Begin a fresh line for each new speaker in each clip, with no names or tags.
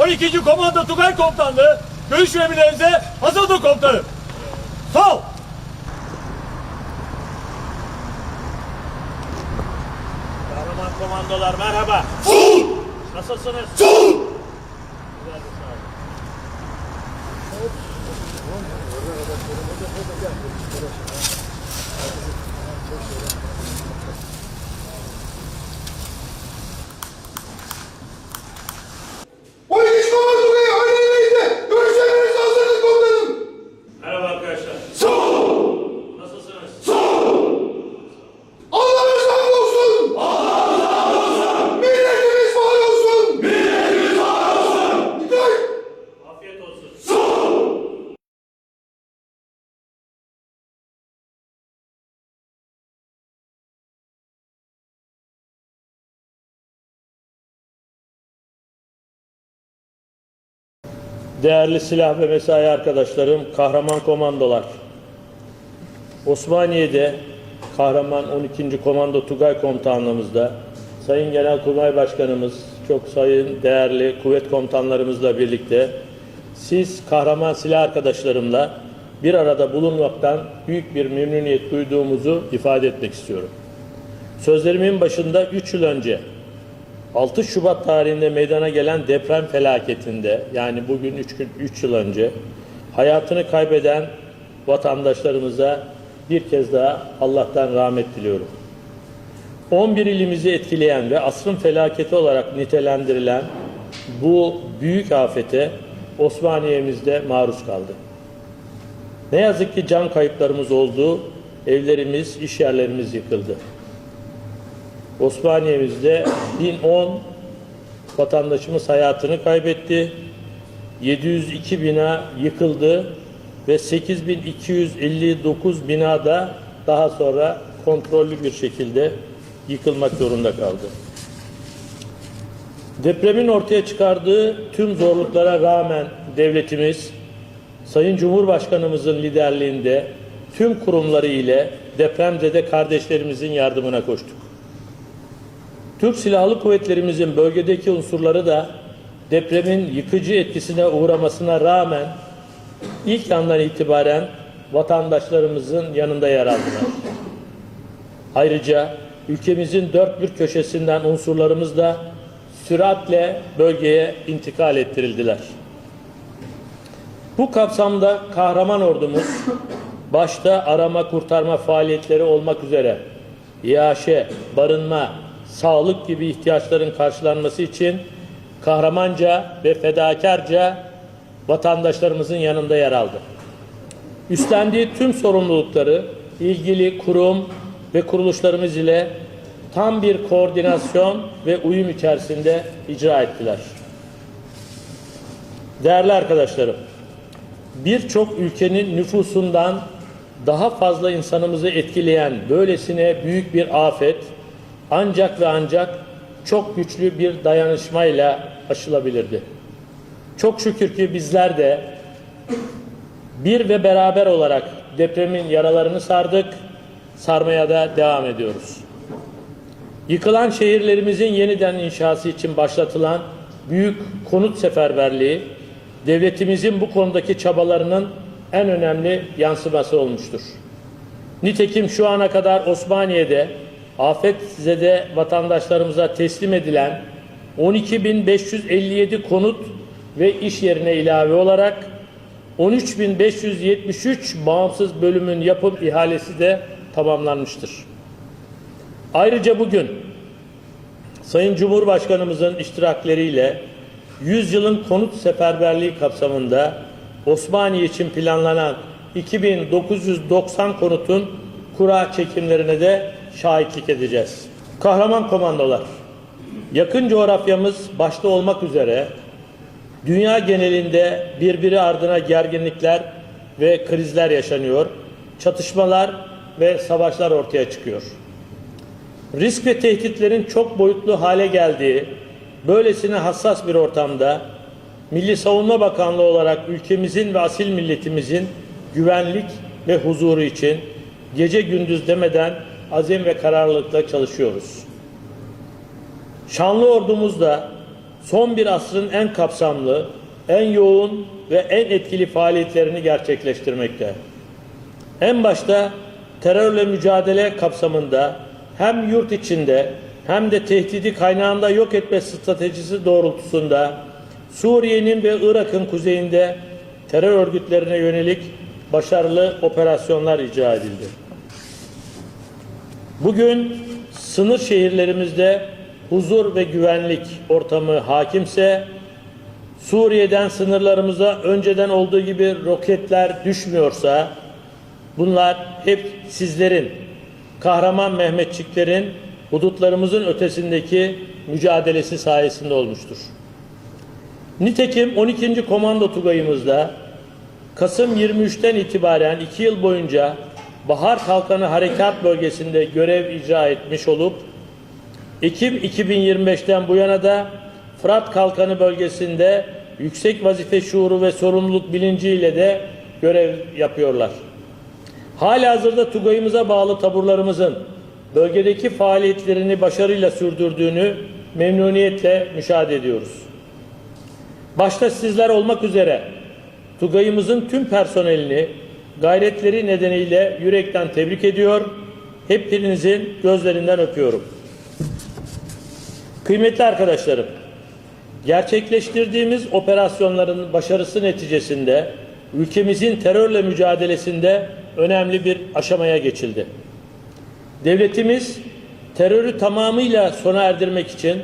12. Komando Tugay Komutanlığı görüş emirlerinize hazırdır komutanım. Sol! Kahraman komandolar merhaba. Nasılsınız? Güzel, Değerli silah ve mesai arkadaşlarım, kahraman komandolar. Osmaniye'de kahraman 12. Komando Tugay Komutanlığımızda Sayın Genelkurmay Başkanımız, çok sayın değerli kuvvet komutanlarımızla birlikte siz kahraman silah arkadaşlarımla bir arada bulunmaktan büyük bir memnuniyet duyduğumuzu ifade etmek istiyorum. Sözlerimin başında 3 yıl önce 6 Şubat tarihinde meydana gelen deprem felaketinde yani bugün 3 gün 3 yıl önce hayatını kaybeden vatandaşlarımıza bir kez daha Allah'tan rahmet diliyorum. 11 ilimizi etkileyen ve asrın felaketi olarak nitelendirilen bu büyük afete Osmaniye'mizde maruz kaldı. Ne yazık ki can kayıplarımız oldu, evlerimiz, iş yerlerimiz yıkıldı. Osmaniye'mizde 1010 vatandaşımız hayatını kaybetti. 702 bina yıkıldı ve 8259 bina da daha sonra kontrollü bir şekilde yıkılmak zorunda kaldı. Depremin ortaya çıkardığı tüm zorluklara rağmen devletimiz Sayın Cumhurbaşkanımızın liderliğinde tüm kurumları ile depremzede kardeşlerimizin yardımına koştuk. Türk Silahlı Kuvvetlerimizin bölgedeki unsurları da depremin yıkıcı etkisine uğramasına rağmen ilk andan itibaren vatandaşlarımızın yanında yer aldılar. Ayrıca ülkemizin dört bir köşesinden unsurlarımız da süratle bölgeye intikal ettirildiler. Bu kapsamda kahraman ordumuz başta arama kurtarma faaliyetleri olmak üzere iaşe, barınma, sağlık gibi ihtiyaçların karşılanması için kahramanca ve fedakarca vatandaşlarımızın yanında yer aldı. Üstlendiği tüm sorumlulukları ilgili kurum ve kuruluşlarımız ile tam bir koordinasyon ve uyum içerisinde icra ettiler. Değerli arkadaşlarım, birçok ülkenin nüfusundan daha fazla insanımızı etkileyen böylesine büyük bir afet ancak ve ancak çok güçlü bir dayanışmayla aşılabilirdi. Çok şükür ki bizler de bir ve beraber olarak depremin yaralarını sardık, sarmaya da devam ediyoruz. Yıkılan şehirlerimizin yeniden inşası için başlatılan büyük konut seferberliği, devletimizin bu konudaki çabalarının en önemli yansıması olmuştur. Nitekim şu ana kadar Osmaniye'de afetzede vatandaşlarımıza teslim edilen 12.557 konut ve iş yerine ilave olarak 13.573 bağımsız bölümün yapım ihalesi de tamamlanmıştır. Ayrıca bugün Sayın Cumhurbaşkanımızın iştirakleriyle 100 yılın konut seferberliği kapsamında Osmaniye için planlanan 2990 konutun kura çekimlerine de şahitlik edeceğiz. Kahraman komandolar, yakın coğrafyamız başta olmak üzere dünya genelinde birbiri ardına gerginlikler ve krizler yaşanıyor, çatışmalar ve savaşlar ortaya çıkıyor. Risk ve tehditlerin çok boyutlu hale geldiği böylesine hassas bir ortamda Milli Savunma Bakanlığı olarak ülkemizin ve asil milletimizin güvenlik ve huzuru için gece gündüz demeden azim ve kararlılıkla çalışıyoruz. Şanlı ordumuz da son bir asrın en kapsamlı, en yoğun ve en etkili faaliyetlerini gerçekleştirmekte. En başta terörle mücadele kapsamında hem yurt içinde hem de tehdidi kaynağında yok etme stratejisi doğrultusunda Suriye'nin ve Irak'ın kuzeyinde terör örgütlerine yönelik başarılı operasyonlar icra edildi. Bugün sınır şehirlerimizde huzur ve güvenlik ortamı hakimse Suriye'den sınırlarımıza önceden olduğu gibi roketler düşmüyorsa bunlar hep sizlerin, kahraman Mehmetçiklerin hudutlarımızın ötesindeki mücadelesi sayesinde olmuştur. Nitekim 12. Komando Tugayımızda Kasım 23'ten itibaren 2 yıl boyunca Bahar Kalkanı Harekat Bölgesi'nde görev icra etmiş olup Ekim 2025'ten bu yana da Fırat Kalkanı bölgesinde yüksek vazife şuuru ve sorumluluk bilinciyle de görev yapıyorlar. Halihazırda Tugayımıza bağlı taburlarımızın bölgedeki faaliyetlerini başarıyla sürdürdüğünü memnuniyetle müşahede ediyoruz. Başta sizler olmak üzere Tugayımızın tüm personelini gayretleri nedeniyle yürekten tebrik ediyor. Hepinizin gözlerinden öpüyorum. Kıymetli arkadaşlarım, gerçekleştirdiğimiz operasyonların başarısı neticesinde ülkemizin terörle mücadelesinde önemli bir aşamaya geçildi. Devletimiz terörü tamamıyla sona erdirmek için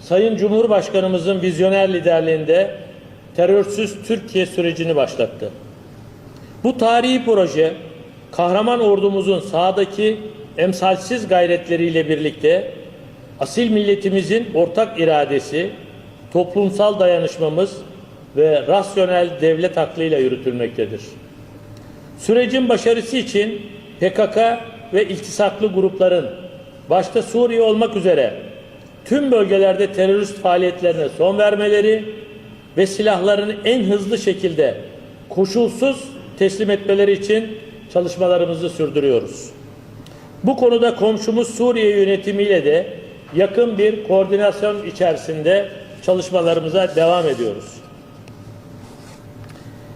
Sayın Cumhurbaşkanımızın vizyoner liderliğinde terörsüz Türkiye sürecini başlattı. Bu tarihi proje kahraman ordumuzun sahadaki emsalsiz gayretleriyle birlikte asil milletimizin ortak iradesi, toplumsal dayanışmamız ve rasyonel devlet aklıyla yürütülmektedir. Sürecin başarısı için PKK ve iltisaklı grupların başta Suriye olmak üzere tüm bölgelerde terörist faaliyetlerine son vermeleri ve silahlarını en hızlı şekilde koşulsuz teslim etmeleri için çalışmalarımızı sürdürüyoruz. Bu konuda komşumuz Suriye yönetimiyle de yakın bir koordinasyon içerisinde çalışmalarımıza devam ediyoruz.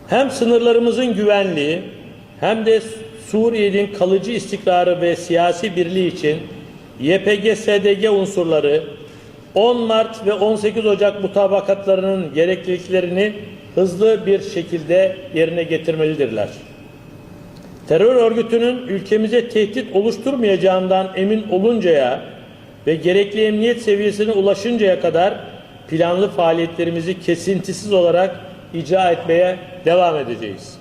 Hem sınırlarımızın güvenliği hem de Suriye'nin kalıcı istikrarı ve siyasi birliği için YPG-SDG unsurları 10 Mart ve 18 Ocak mutabakatlarının gerekliliklerini hızlı bir şekilde yerine getirmelidirler. Terör örgütünün ülkemize tehdit oluşturmayacağından emin oluncaya ve gerekli emniyet seviyesine ulaşıncaya kadar planlı faaliyetlerimizi kesintisiz olarak icra etmeye devam edeceğiz.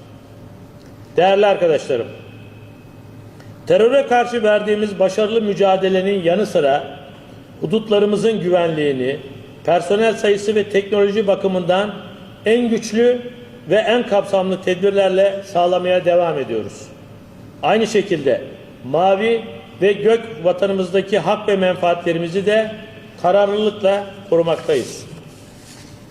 Değerli arkadaşlarım, teröre karşı verdiğimiz başarılı mücadelenin yanı sıra hudutlarımızın güvenliğini, personel sayısı ve teknoloji bakımından en güçlü ve en kapsamlı tedbirlerle sağlamaya devam ediyoruz. Aynı şekilde mavi ve gök vatanımızdaki hak ve menfaatlerimizi de kararlılıkla korumaktayız.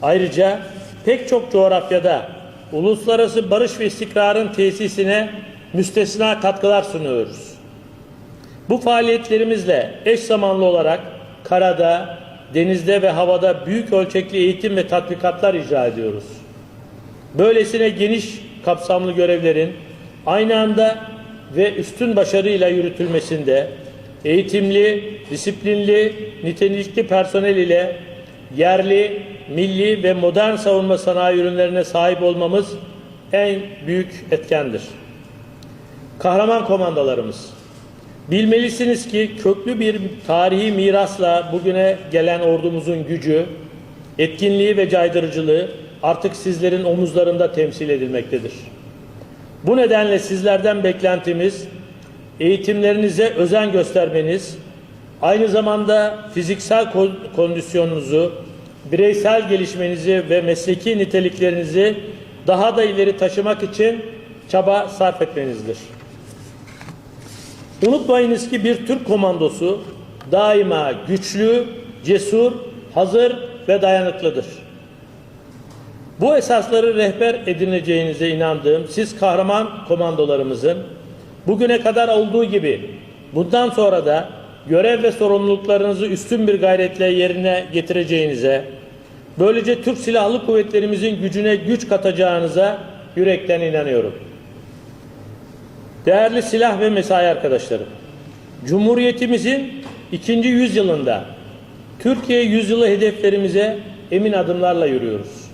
Ayrıca pek çok coğrafyada uluslararası barış ve istikrarın tesisine müstesna katkılar sunuyoruz. Bu faaliyetlerimizle eş zamanlı olarak karada, denizde ve havada büyük ölçekli eğitim ve tatbikatlar icra ediyoruz. Böylesine geniş kapsamlı görevlerin aynı anda ve üstün başarıyla yürütülmesinde eğitimli, disiplinli, nitelikli personel ile yerli, milli ve modern savunma sanayi ürünlerine sahip olmamız en büyük etkendir. Kahraman komandolarımız, bilmelisiniz ki köklü bir tarihi mirasla bugüne gelen ordumuzun gücü, etkinliği ve caydırıcılığı artık sizlerin omuzlarında temsil edilmektedir. Bu nedenle sizlerden beklentimiz eğitimlerinize özen göstermeniz, aynı zamanda fiziksel kondisyonunuzu, bireysel gelişmenizi ve mesleki niteliklerinizi daha da ileri taşımak için çaba sarf etmenizdir. Unutmayınız ki bir Türk komandosu daima güçlü, cesur, hazır ve dayanıklıdır. Bu esasları rehber edineceğinize inandığım siz kahraman komandolarımızın bugüne kadar olduğu gibi bundan sonra da görev ve sorumluluklarınızı üstün bir gayretle yerine getireceğinize, Böylece Türk Silahlı Kuvvetlerimizin gücüne güç katacağınıza yürekten inanıyorum. Değerli silah ve mesai arkadaşlarım, Cumhuriyetimizin ikinci yüzyılında Türkiye yüzyılı hedeflerimize emin adımlarla yürüyoruz.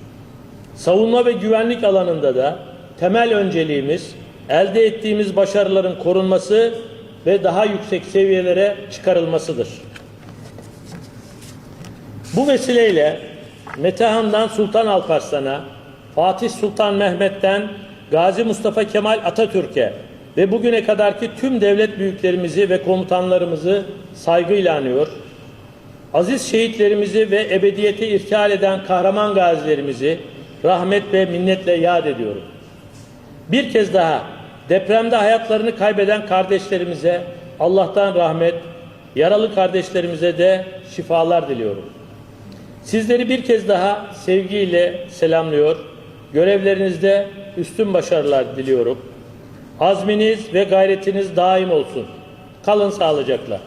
Savunma ve güvenlik alanında da temel önceliğimiz elde ettiğimiz başarıların korunması ve daha yüksek seviyelere çıkarılmasıdır. Bu vesileyle Metehan'dan Sultan Alparslan'a, Fatih Sultan Mehmet'ten Gazi Mustafa Kemal Atatürk'e ve bugüne kadarki tüm devlet büyüklerimizi ve komutanlarımızı saygıyla anıyor. Aziz şehitlerimizi ve ebediyete irkal eden kahraman gazilerimizi rahmet ve minnetle yad ediyorum. Bir kez daha depremde hayatlarını kaybeden kardeşlerimize Allah'tan rahmet, yaralı kardeşlerimize de şifalar diliyorum. Sizleri bir kez daha sevgiyle selamlıyor. Görevlerinizde üstün başarılar diliyorum. Azminiz ve gayretiniz daim olsun. Kalın sağlıcakla.